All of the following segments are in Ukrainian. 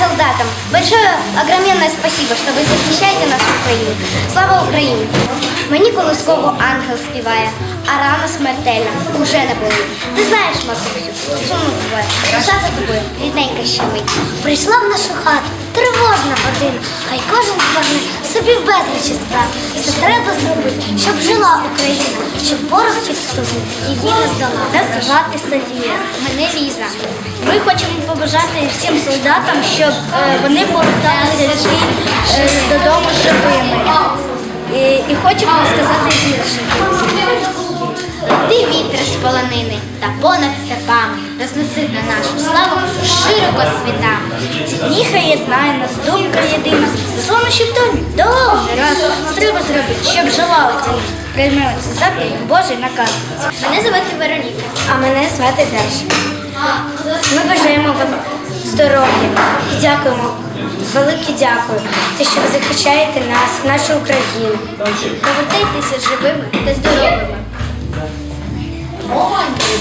солдатам. Большое, огроменное спасибо, что ви захищаєте нашу країну. Слава Україні! Мені колисково ангел співає, а рана смертельна уже не бою. Ти знаєш, матусю, сумно буває, душа за тобою, рідненька ще мить. Прийшла в нашу хату тривожна година, хай кожен зверне собі безлічі справ. Все треба зробити, щоб жила Україна, щоб ворог відступив, її не здала. Нас звати мене Ліза. Ми хочемо побажати всім солдатам, щоб е, вони поверталися е, додому живими. І, і хочемо сказати та понад степами рознеси на нашу славу широко світами. Ці дні хай єднає нас думка єдина. Словно щоб тобі довгий раз треба зробити, щоб жила Україна. Приймемо це як Божий наказ. Мене звати Вероніка. А мене звати Даша. Ми бажаємо вам здоров'я і дякуємо. Велике дякую, те, що ви захищаєте нас, нашу Україну. Повертайтеся живими та здоровими.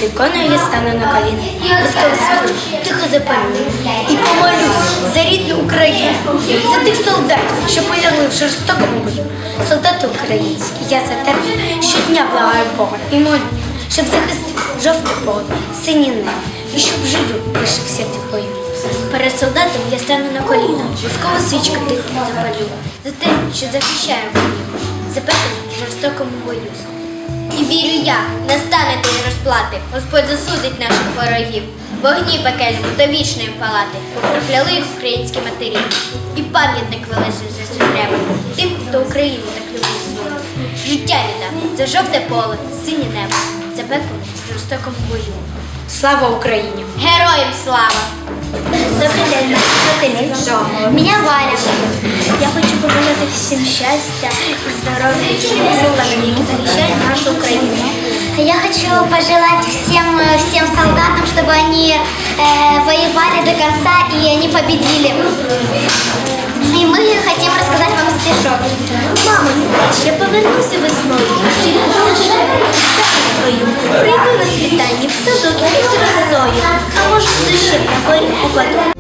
Виконую я стану на коліна. Розкажу свічу, тихо запалю. І помолюсь за рідну Україну, за тих солдатів, що полягли в жорстокому бою. Солдати українські, я за тебе щодня благаю Бога і молю, щоб захистив жовтий поле, синє небо, і щоб живим лишився ти бою. Перед солдатом я стану на коліна, воскову свічку тихо запалю, за те, що захищає Україну, за пекло в жорстокому бою. І вірю я, настане день розплати, Господь засудить наших ворогів. Вогні пекельні до вічної палати, їх українські матері. І пам'ятник вилежить за треба тим, хто Україну так любить свою. Життя віддав за жовте поле, синє небо, за пекло в жорстокому бою. Слава Україні! Героям слава! Добрий день, Меня Валя. Я хочу побажати всім щастя і здоров'я, всім солдатам, які захищають нашу Україну. Я хочу пожелать всем, э, всем солдатам, чтобы они э, воевали до конца и они победили. И мы хотим рассказать вам стишок. Мамо, я повернуся весною, жінку лише твою. Прийду на світанні в садок із росою, а може, душі на горі упаду.